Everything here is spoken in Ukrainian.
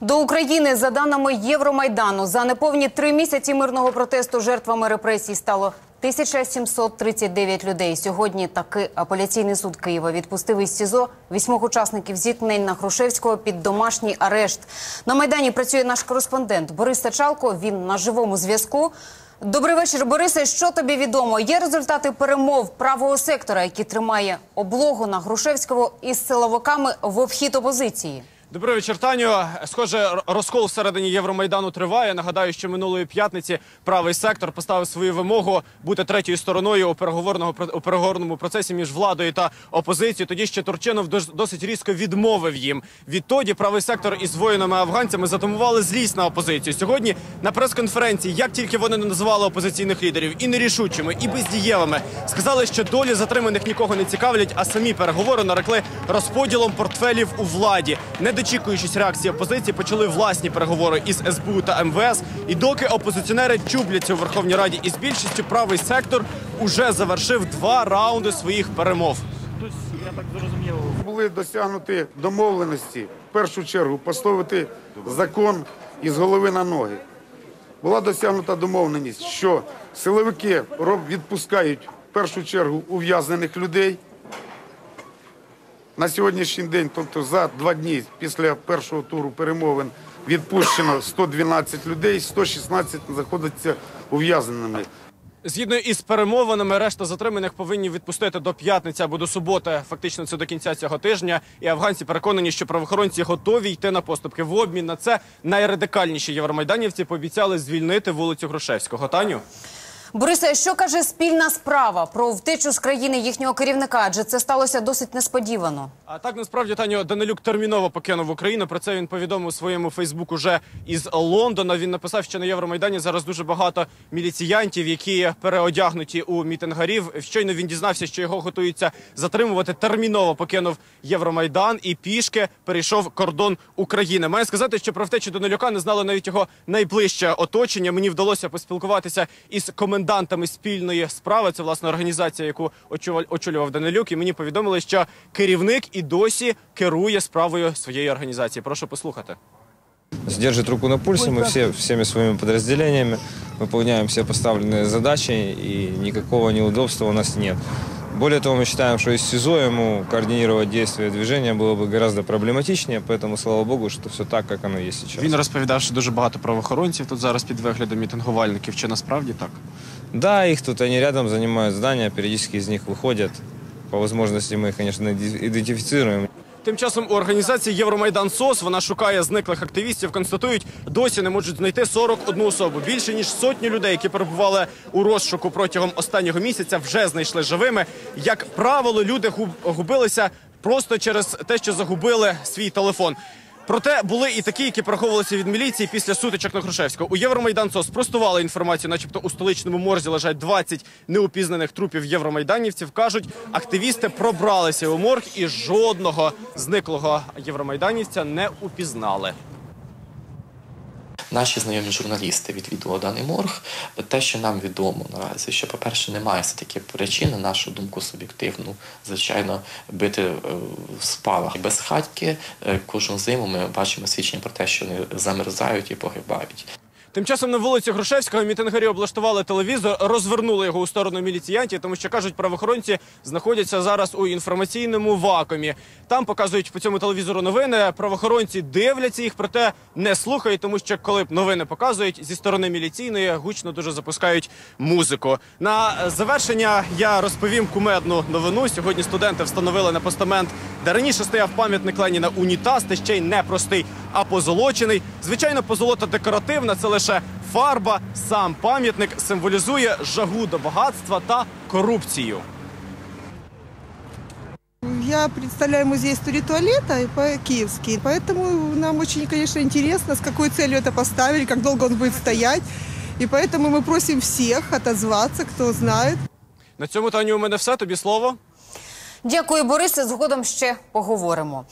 До України, за даними Євромайдану, за неповні три місяці мирного протесту жертвами репресій стало 1739 людей. Сьогодні таки апеляційний суд Києва відпустив із СІЗО вісьмох учасників зіткнень на Грушевського під домашній арешт. На Майдані працює наш кореспондент Борис Тачалко. Він на живому зв'язку. Добрий вечір, Борисе. Що тобі відомо? Є результати перемов правого сектора, який тримає облогу на Грушевського із силовиками в обхід опозиції. Добрий вечір, Таню. Схоже, розкол всередині Євромайдану триває. Нагадаю, що минулої п'ятниці правий сектор поставив свою вимогу бути третьою стороною у переговорного у переговорному процесі між владою та опозицією. Тоді ще Турчинов дос- досить різко відмовив їм. Відтоді правий сектор із воїнами афганцями затамували злість на опозицію. Сьогодні на прес-конференції, як тільки вони не називали опозиційних лідерів і нерішучими, і бездієвими, сказали, що долі затриманих нікого не цікавлять, а самі переговори нарекли розподілом портфелів у владі. Не дочікуючись реакції опозиції, почали власні переговори із СБУ та МВС. І доки опозиціонери чубляться у Верховній Раді із більшістю, правий сектор уже завершив два раунди своїх перемов. Були досягнуті домовленості в першу чергу поставити закон із голови на ноги. Була досягнута домовленість, що силовики роб- відпускають в першу чергу ув'язнених людей. На сьогоднішній день, тобто за два дні після першого туру перемовин, відпущено 112 людей, 116 знаходяться ув'язненими. Згідно із перемовинами, решта затриманих повинні відпустити до п'ятниці або до суботи. Фактично, це до кінця цього тижня. І афганці переконані, що правоохоронці готові йти на поступки. В обмін на це найрадикальніші євромайданівці пообіцяли звільнити вулицю Грушевського. Таню. Борисе, що каже спільна справа про втечу з країни їхнього керівника? Адже це сталося досить несподівано. А так насправді Таню Данилюк терміново покинув Україну. Про це він повідомив у своєму Фейсбук уже із Лондона. Він написав, що на Євромайдані зараз дуже багато міліціянтів, які переодягнуті у мітингарів. Щойно він дізнався, що його готуються затримувати. Терміново покинув Євромайдан і пішки перейшов кордон України. Маю сказати, що про втечу Данилюка не знало навіть його найближче оточення. Мені вдалося поспілкуватися із комендантами спільної справи. Це власне організація, яку очував- очолював Данилюк. І мені повідомили, що керівник і досі керує справою своєї організації. Прошу послухати. Держит руку на пульсе, мы все, всеми своими подразделениями выполняем все поставленные задачи, и никакого неудобства у нас нет. Более того, мы считаем, что из СИЗО ему координировать действия движения было бы гораздо проблематичнее, поэтому, слава богу, что все так, как оно есть сейчас. Він розповідав, що дуже багато правоохоронців тут зараз під виглядом мітингувальників. Чи насправді так? Да, их тут, они рядом занимают здания, периодически из них выходят. По возможности мы их, конечно, идентифицируем. Тим часом у організації Євромайдан СОС вона шукає зниклих активістів. Констатують, досі не можуть знайти 41 особу. Більше ніж сотню людей, які перебували у розшуку протягом останнього місяця, вже знайшли живими. Як правило, люди губ- губилися просто через те, що загубили свій телефон. Проте були і такі, які приховувалися від міліції після сутичок на Хрушевського. У Євромайдан СОС спростували інформацію, начебто у столичному морзі лежать 20 неупізнаних трупів євромайданівців. Кажуть, активісти пробралися у морг і жодного зниклого євромайданівця не упізнали. Наші знайомі журналісти відвідували даний морг. Те, що нам відомо наразі, що, по-перше, немає все таки причин, на нашу думку, суб'єктивну, звичайно, бити е, в спалах. Без хатьки е, кожну зиму ми бачимо свідчення про те, що вони замерзають і погибають. Тим часом на вулиці Грушевського мітингарі облаштували телевізор, розвернули його у сторону міліціянтів, тому що кажуть, правоохоронці знаходяться зараз у інформаційному вакуумі. Там показують по цьому телевізору новини. Правоохоронці дивляться їх, проте не слухають, тому що коли б новини показують зі сторони міліційної, гучно дуже запускають музику. На завершення я розповім кумедну новину. Сьогодні студенти встановили на постамент, де раніше стояв пам'ятник Леніна унітаз, та ще й не простий, а позолочений. Звичайно, позолота декоративна, це лише фарба. Сам пам'ятник символізує жагу до багатства та корупцію. Я представляю музей истории туалета и по-киевски, поэтому нам очень, конечно, интересно, с какой целью это поставили, как долго он будет стоять. И поэтому мы просим всех отозваться, кто знает. На цьому Таню у мене все. Тобі слово. Дякую, Борисе. Згодом ще поговоримо.